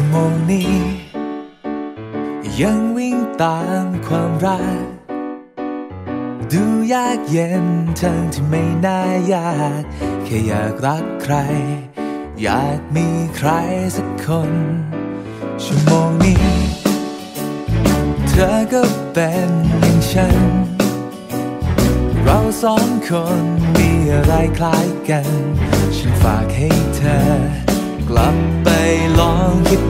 ั่วโมงนี้ ยังวิ่งตามความรัก ดูยากเย็นทั้งที่ไม่น่ายาก แค่อยากรักใคร อยากมีใครสักคน ชั่วโมงนี้ เธอก็เป็นอย่างฉัน เราสองคนมีอะไรคล้ายกัน ฉันฝากให้เธอกลับไปลองคิด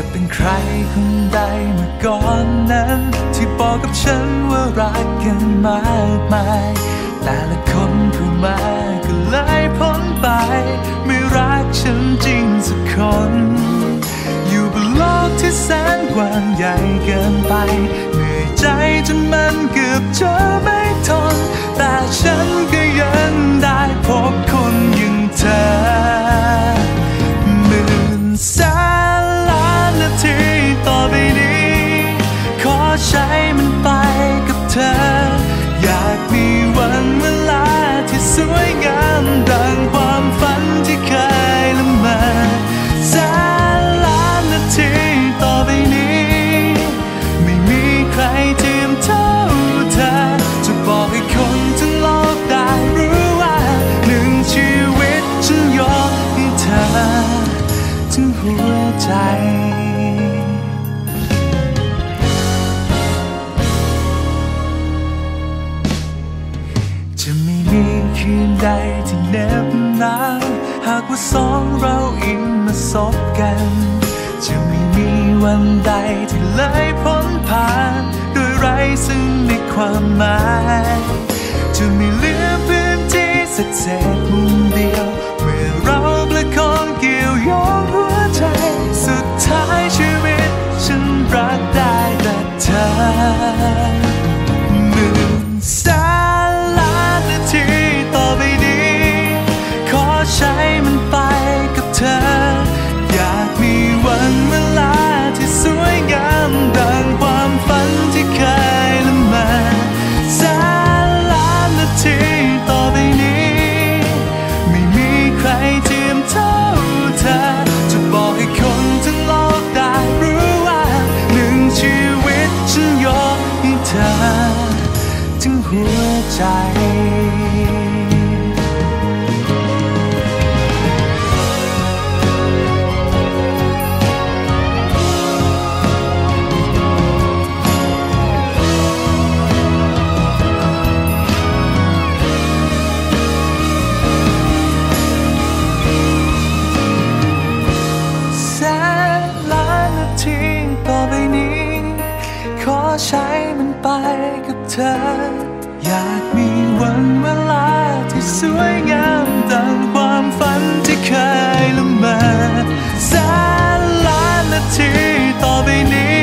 จะเป็นใครคนใดเมื่อก่อนนั้น ที่บอกกับฉันว่ารักกันมากมายแต่ละคน ใช้มันไปกับเธอ ใดที่เน็บหนาวหากว่าสองเราอิงมาสบกัน จะไม่มีวันใดที่เลยพ้นผ่าน โดยไร้ซึ่งในความหมาย จะไม่ลืม วใจ แสนล้านนาทีต่อไปนี้ ขอใช้มันไปกับเธอ อยากมีวันเวลาที่สวยงามดังความฝันที่เคยละเมอแสนล้านนาทีต่อไปนี้